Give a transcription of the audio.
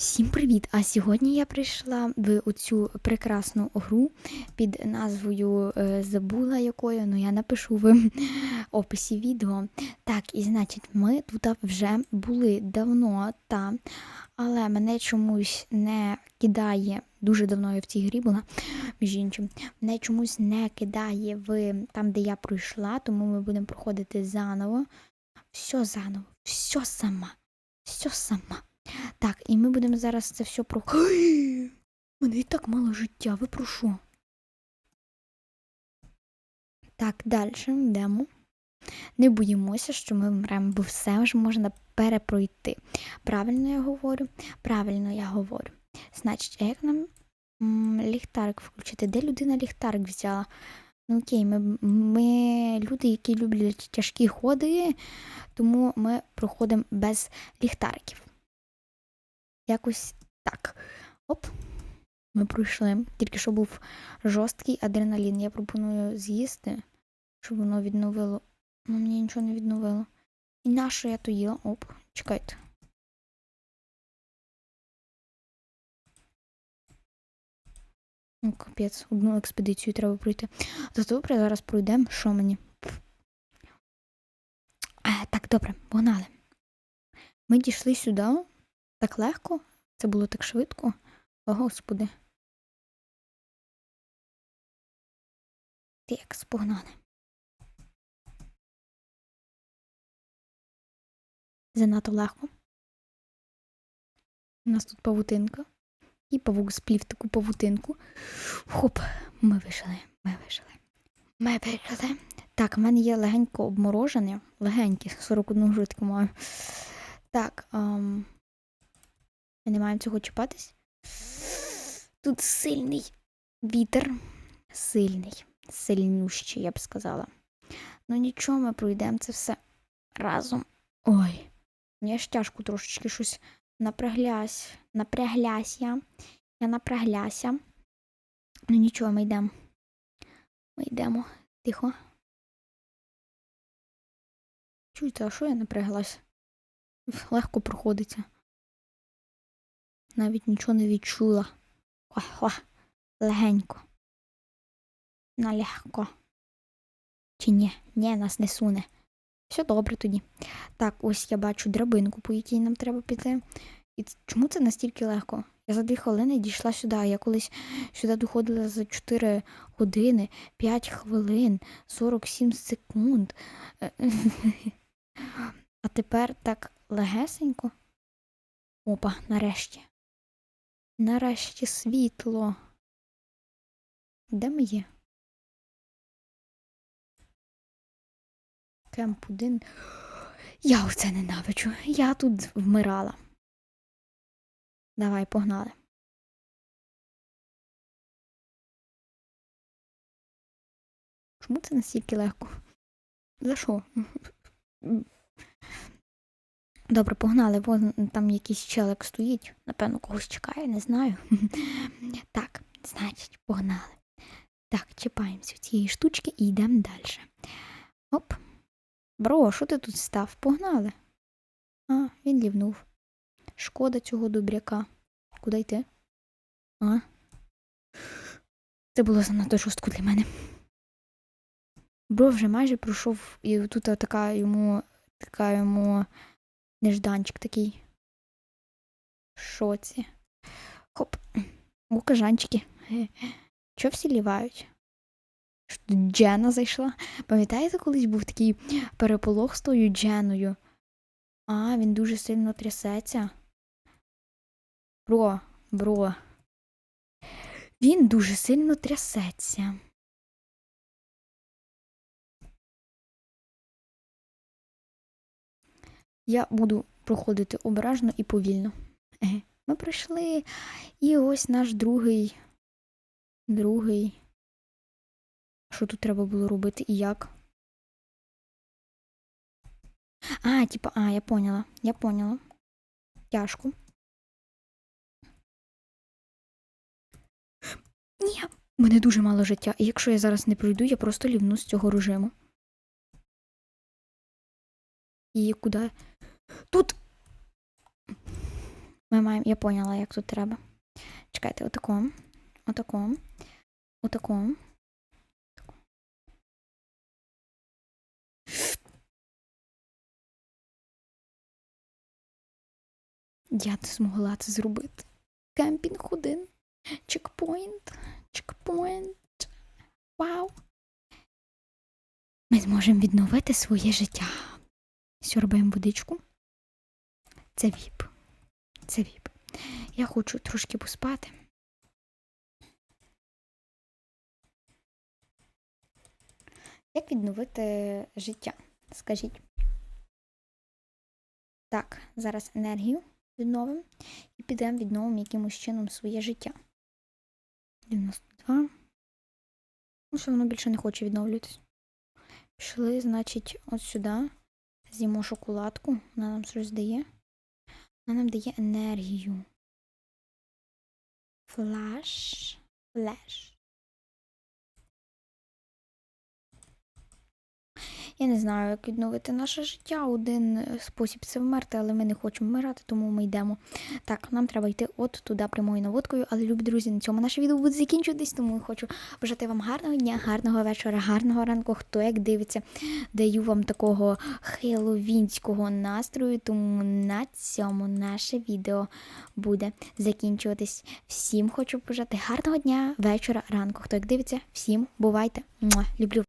Всім привіт! А сьогодні я прийшла в оцю прекрасну гру під назвою е, Забула якою, ну я напишу в описі відео. Так, і значить, ми тут вже були давно, та, але мене чомусь не кидає. Дуже давно я в цій грі була, між іншим. Мене чомусь не кидає в там, де я пройшла, тому ми будемо проходити заново. Все заново, все сама, все сама. Так, і ми будемо зараз це все про. Ой, мене і так мало життя, ви про що? Так, далі йдемо. Не боїмося, що ми вмремо, бо все ж можна перепройти. Правильно я говорю? Правильно я говорю. Значить, а як нам ліхтарик включити? Де людина ліхтарик взяла? Ну окей, ми, ми люди, які люблять тяжкі ходи, тому ми проходимо без ліхтариків. Якось так. Оп. Ми пройшли. Тільки що був жорсткий адреналін. Я пропоную з'їсти, щоб воно відновило. Ну, мені нічого не відновило. І на що я то їла? Оп, чекайте. Ну, капець, одну експедицію треба пройти. То добре, зараз пройдемо. Що мені? А, так, добре, погнали. Ми дійшли сюди. Так легко? Це було так швидко? О, господи. Так, спогнали. Занадто легко. У нас тут павутинка. І павук сплів таку павутинку. Хоп, ми вийшли, ми вийшли. Ми вийшли. Так, в мене є легенько обмороження. Легеньке, 41 житку маю. Так, ам... Ми не маємо цього чіпатись. Тут сильний вітер. Сильний, сильнющий, я б сказала. Ну нічого, ми пройдемо це все разом. Ой, мені ж тяжко трошечки щось напряглясь. Напряглясь я. Я напрягляся. Ну нічого, ми йдемо. Ми йдемо. Тихо. Чуєте, а що я напряглась? Легко проходиться навіть нічого не відчула. Хо-хо, легенько. Налегко. Чи ні? Ні, нас не суне. Все добре тоді. Так, ось я бачу драбинку, по якій нам треба піти. І чому це настільки легко? Я за дві хвилини дійшла сюди. Я колись сюди доходила за 4 години, 5 хвилин, 47 секунд. А тепер так легесенько. Опа, нарешті. Нарешті світло. Де ми є? Кемп один. Я оце ненавиджу. Я тут вмирала. Давай, погнали. Чому це настільки легко? За що? Добре, погнали, вон там якийсь челик стоїть. Напевно, когось чекає, не знаю. Так, значить, погнали. Так, чіпаємося цієї штучки і йдемо далі. Оп. Бро, що ти тут став? Погнали. А, він лівнув. Шкода цього добряка. Куди йти? А? Це було занадто жорстко для мене. Бро вже майже пройшов, і тут така йому така йому нежданчик такий. В шоці. Хоп. О, кажанчики. Всі лівають? Що Джена зайшла? Пам'ятаєте, колись був такий переполох з тою Дженою? А, він дуже сильно трясеться. Бро, бро. Він дуже сильно трясеться. Я буду проходити обережно і повільно. Ми пройшли. І ось наш другий. Другий. Що тут треба було робити і як? А, типа, а, я поняла. Я поняла. Тяжко. Ні, мене дуже мало життя. І якщо я зараз не пройду, я просто лівну з цього режиму. І куди? Тут Ми маємо. Я поняла, як тут треба. Чекайте, отако. Отако. Отако. Я не змогла це зробити. Кемпінг один. Чекпоінт. Чекпоінт. Вау. Ми зможемо відновити своє життя. Сьорбаємо водичку. Це віп. Це віп. Я хочу трошки поспати. Як відновити життя? Скажіть. Так, зараз енергію відновимо і підемо відновимо якимось чином своє життя. 92. Ну, що воно більше не хоче відновлюватись. Пішли, значить, от сюди. З'їмо шоколадку. Вона нам щось дає. Вона нам дає енергію. Флаш. Флеш. Я не знаю, як відновити наше життя. Один е, спосіб це вмерти, але ми не хочемо вмирати, тому ми йдемо. Так, нам треба йти от туди прямою наводкою. Але, любі друзі, на цьому наше відео буде закінчуватись, тому хочу бажати вам гарного дня, гарного вечора, гарного ранку. Хто як дивиться, даю вам такого хеловінського настрою. Тому на цьому наше відео буде закінчуватись. Всім хочу бажати гарного дня, вечора, ранку. Хто як дивиться, всім бувайте. Люблю.